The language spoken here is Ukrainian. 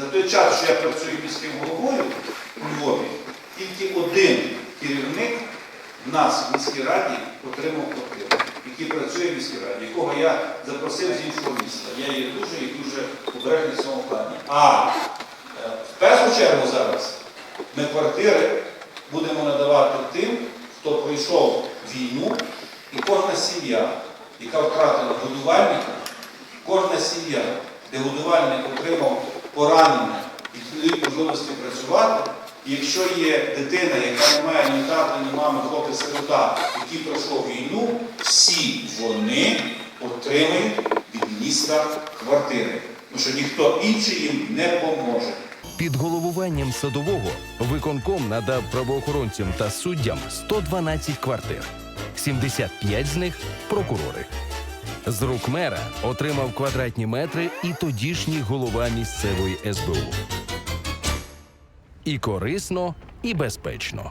За той час, що я працюю міським головою у Львові, тільки один керівник в нас в міській раді отримав квартиру, який працює в міській раді, якого я запросив з іншого міста. Я є дуже і дуже обережний в цьому плані. А е, в першу чергу зараз ми квартири будемо надавати тим, хто пройшов війну, і кожна сім'я, яка втратила годувальника, кожна сім'я, де годувальник отримав поранення і дають можливості працювати, і якщо є дитина, яка не має ні тата, ні мами, хлопець сирота, який пройшов війну, всі вони отримають від міста квартири. Тому що ніхто інший їм не поможе. Під головуванням садового виконком надав правоохоронцям та суддям 112 квартир, 75 з них прокурори. З рук мера отримав квадратні метри і тодішній голова місцевої СБУ. І корисно, і безпечно.